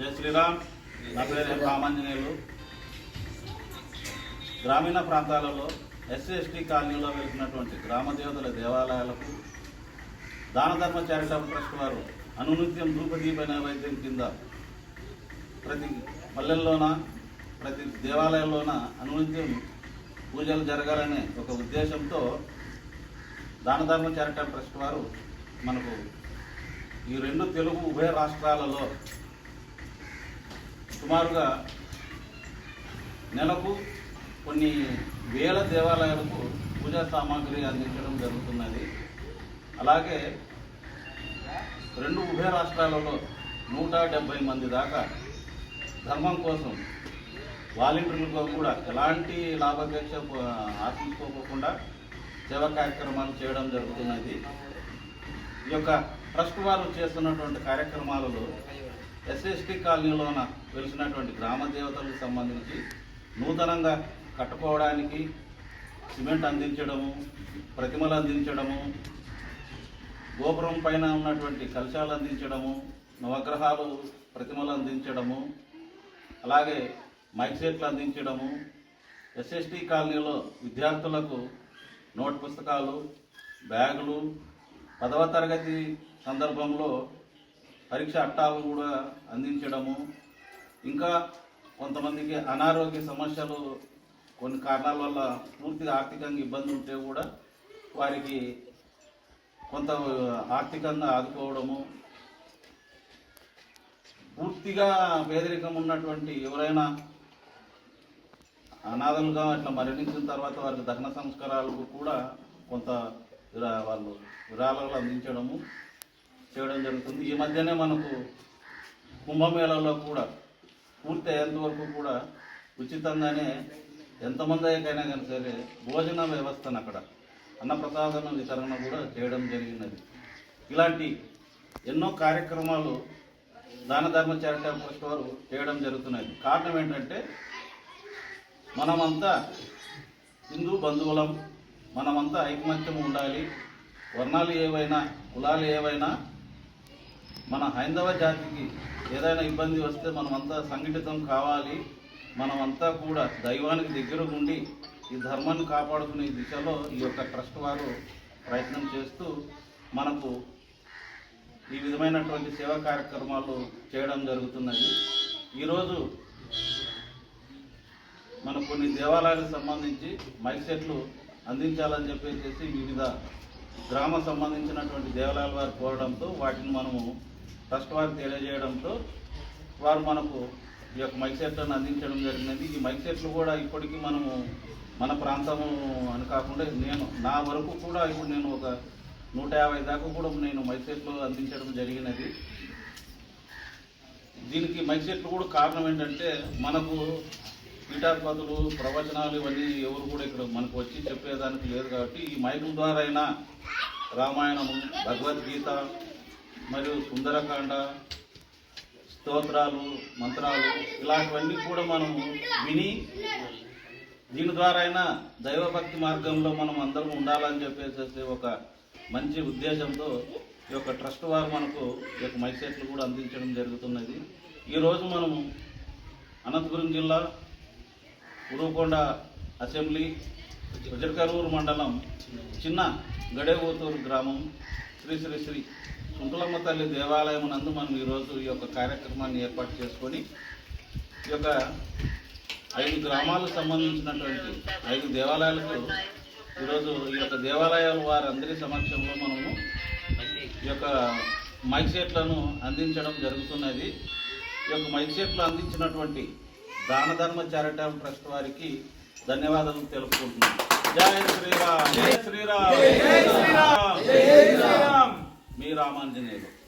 జై శ్రీరామ్. నా పేరు రామాంజనేయులు. గ్రామీణ ప్రాంతాలలో ఎస్సీ ఎస్టీ కాలనీలో వెళ్తున్నటువంటి గ్రామ దేవతల దేవాలయాలకు దాన ధర్మ చారిటబుల్ ట్రస్ట్ వారు అనునిత్యం ధూపదీప నైవేద్యం కింద ప్రతి పల్లెల్లోన ప్రతి దేవాలయంలోన అనునిత్యం పూజలు జరగాలనే ఒక ఉద్దేశంతో దాన ధర్మ చారిటబుల్ ట్రస్ట్ వారు మనకు ఈ రెండు తెలుగు ఉభయ రాష్ట్రాలలో సుమారుగా నెలకు కొన్ని వేల దేవాలయాలకు పూజా సామాగ్రి అందించడం జరుగుతున్నది. అలాగే రెండు ఉభయ రాష్ట్రాలలో నూట డెబ్బై మంది దాకా ధర్మం కోసం వాలంటీర్లుగా కూడా ఎలాంటి లాభాపేక్ష ఆశించుకోకుండా సేవా కార్యక్రమాలు చేయడం జరుగుతున్నది. ఈ యొక్క ట్రస్ట్ వారు చేస్తున్నటువంటి కార్యక్రమాలలో ఎస్ఎస్టీ కాలనీలోన వెలిసినటువంటి గ్రామ దేవతలకు సంబంధించి నూతనంగా కట్టుకోవడానికి సిమెంట్ అందించడము ప్రతిమలు అందించడము గోపురం పైన ఉన్నటువంటి కలశాలు అందించడము నవగ్రహాలు ప్రతిమలు అందించడము అలాగే మైక్ సెట్లు అందించడము ఎస్ఎస్టీ కాలనీలో విద్యార్థులకు నోట్ పుస్తకాలు బ్యాగులు పదవ తరగతి సందర్భంలో పరీక్ష అట్టాలు కూడా అందించడము. ఇంకా కొంతమందికి అనారోగ్య సమస్యలు కొన్ని కారణాల వల్ల పూర్తిగా ఆర్థికంగా ఇబ్బంది ఉంటే కూడా వారికి కొంత ఆర్థికంగా ఆదుకోవడము. పూర్తిగా పేదరికం ఉన్నటువంటి ఎవరైనా అనాథలుగా అట్లా మరణించిన తర్వాత వారికి దహన సంస్కారాలకు కూడా కొంత విరా- వాళ్ళు విరాళాలు అందించడము. చేయడం జరుగుతుంది. ఈ మధ్యనే మనకు కుంభమేళలో కూడా పూర్తి అయ్యేంతవరకు కూడా ఉచితంగానే ఎంతమంది అయినా కానీ సరే భోజన వ్యవస్థను అక్కడ అన్నప్రసాదన వితరణ కూడా చేయడం జరిగినది. ఇలాంటి ఎన్నో కార్యక్రమాలు దాన ధర్మ చారిటబుల్ ట్రస్ట్ వారు చేయడం జరుగుతున్నది. కారణం ఏంటంటే మనమంతా హిందూ బంధువులం మనమంతా ఐకమత్యం ఉండాలి వర్ణాలు ఏవైనా కులాలు ఏవైనా మన హైందవ జాతికి ఏదైనా ఇబ్బంది వస్తే మనమంతా సంఘటితం కావాలి. మనమంతా కూడా దైవానికి దగ్గర ఉండి ఈ ధర్మాన్ని కాపాడుకునే దిశలో ఈ యొక్క ట్రస్ట్ వారు ప్రయత్నం చేస్తూ మనకు ఈ విధమైనటువంటి సేవా కార్యక్రమాలు చేయడం జరుగుతున్నది. ఈరోజు మన కొన్ని దేవాలయాలకు సంబంధించి మైక్ సెట్లు అందించాలని చెప్పేసి వివిధ గ్రామ సంబంధించినటువంటి దేవాలయాల వారు కోరడంతో వాటిని మనము ట్రస్ట్ వారికి తెలియజేయడంతో వారు మనకు ఈ యొక్క మైక్ సెట్లను అందించడం జరిగినది. ఈ మైక్ సెట్లు కూడా ఇప్పటికీ మనము మన ప్రాంతము అని కాకుండా నేను నా వరకు కూడా ఇప్పుడు నేను ఒక నూట యాభై దాకా కూడా నేను మైక్ సెట్లు అందించడం జరిగినది. దీనికి మైక్ సెట్లు కూడా కారణం ఏంటంటే మనకు పీఠాధిపతులు ప్రవచనాలు ఇవన్నీ ఎవరు కూడా ఇక్కడ మనకు వచ్చి చెప్పేదానికి లేదు కాబట్టి ఈ మైకుల ద్వారా అయినా రామాయణము భగవద్గీత మరియు సుందరకాండ స్తోత్రాలు మంత్రాలు ఇలాంటివన్నీ కూడా మనము విని దీని ద్వారా అయినా దైవభక్తి మార్గంలో మనం అందరం ఉండాలని చెప్పేసి ఒక మంచి ఉద్దేశంతో ఈ యొక్క ట్రస్ట్ వారు మనకు ఈ యొక్క మైసెట్లు కూడా అందించడం జరుగుతున్నది. ఈరోజు మనము అనంతపురం జిల్లా ఉరుకొండ అసెంబ్లీ వజ్రకరూరు మండలం చిన్న గడేవోతూరు గ్రామం శ్రీ శ్రీ శ్రీ సుంకులమ్మ తల్లి దేవాలయం నందు మనం ఈరోజు ఈ యొక్క కార్యక్రమాన్ని ఏర్పాటు చేసుకొని ఈ యొక్క ఐదు గ్రామాలకు సంబంధించినటువంటి ఐదు దేవాలయాలకు ఈరోజు ఈ యొక్క దేవాలయాల వారందరి సమక్షంలో మనము ఈ యొక్క మైక్ సెట్లను అందించడం జరుగుతున్నది. ఈ యొక్క మైక్ సెట్లు అందించినటువంటి దాన ధర్మ చారిటబుల్ ట్రస్ట్ వారికి ధన్యవాదాలు తెలుపుకుంటున్నాను జై శ్రీరామ్. జై శ్రీరామ్. జై శ్రీరామ్. మీ రామాంజనేయులు.